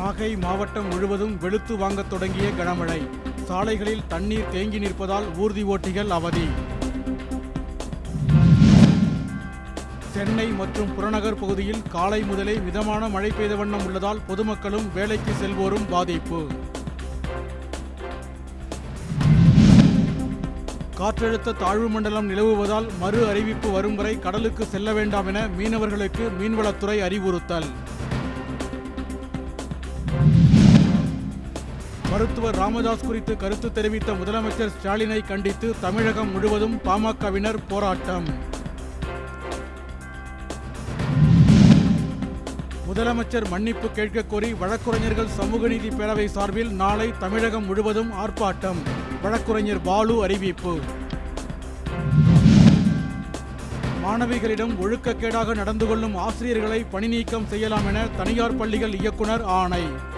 நாகை மாவட்டம் முழுவதும் வெளுத்து வாங்கத் தொடங்கிய கனமழை. சாலைகளில் தண்ணீர் தேங்கி நிற்பதால் ஊர்தி ஓட்டிகள் அவதி. சென்னை மற்றும் புறநகர் பகுதியில் காலை முதலே மிதமான மழை பெய்த வண்ணம் உள்ளதால் பொதுமக்களும் வேலைக்கு செல்வோரும் பாதிப்பு. காற்றழுத்த தாழ்வு மண்டலம் நிலவுவதால் மறு அறிவிப்பு வரும் வரை கடலுக்கு செல்ல வேண்டாம் என மீனவர்களுக்கு மீன்வளத்துறை அறிவுறுத்தல். மருத்துவர் ராமதாஸ் குறித்து கருத்து தெரிவித்த முதலமைச்சர் ஸ்டாலினை கண்டித்து தமிழகம் முழுவதும் பாமகவினர் போராட்டம். முதலமைச்சர் மன்னிப்பு கேட்கக் கோரி வழக்குரைஞர்கள் சமூக நீதி பேரவை சார்பில் நாளை தமிழகம் முழுவதும் ஆர்ப்பாட்டம். வழக்குரைஞர் பாலு அறிவிப்பு. மாணவிகளிடம் ஒழுக்கக்கேடாக நடந்து கொள்ளும் ஆசிரியர்களை பணி நீக்கம் செய்யலாம் என தனியார் பள்ளிகள் இயக்குனர் ஆணை.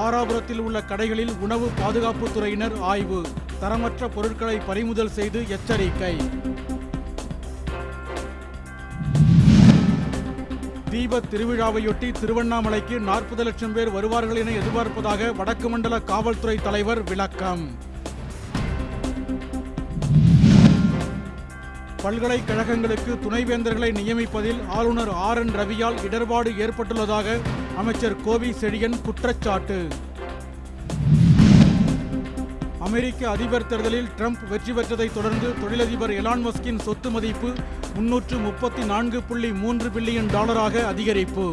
தாராபுரத்தில் உள்ள கடைகளில் உணவு பாதுகாப்புத் துறையினர் ஆய்வு. தரமற்ற பொருட்களை பறிமுதல் செய்து எச்சரிக்கை. தீப திருவிழாவையொட்டி திருவண்ணாமலைக்கு நாற்பது லட்சம் பேர் வருவார்கள் என எதிர்பார்ப்பதாக வடக்கு மண்டல காவல்துறை தலைவர் விளக்கம். பல்கலைக்கழகங்களுக்கு துணைவேந்தர்களை நியமிப்பதில் ஆளுநர் ஆர் என் ரவியால் இடர்பாடு ஏற்பட்டுள்ளதாக அமைச்சர் கோவி செழியன் குற்றச்சாட்டு. அமெரிக்க அதிபர் தேர்தலில் ட்ரம்ப் வெற்றி பெற்றதைத் தொடர்ந்து தொழிலதிபர் எலான் மஸ்கின் சொத்து மதிப்பு முன்னூற்று முப்பத்தி நான்கு புள்ளி மூன்று பில்லியன் டாலராக அதிகரிப்பு.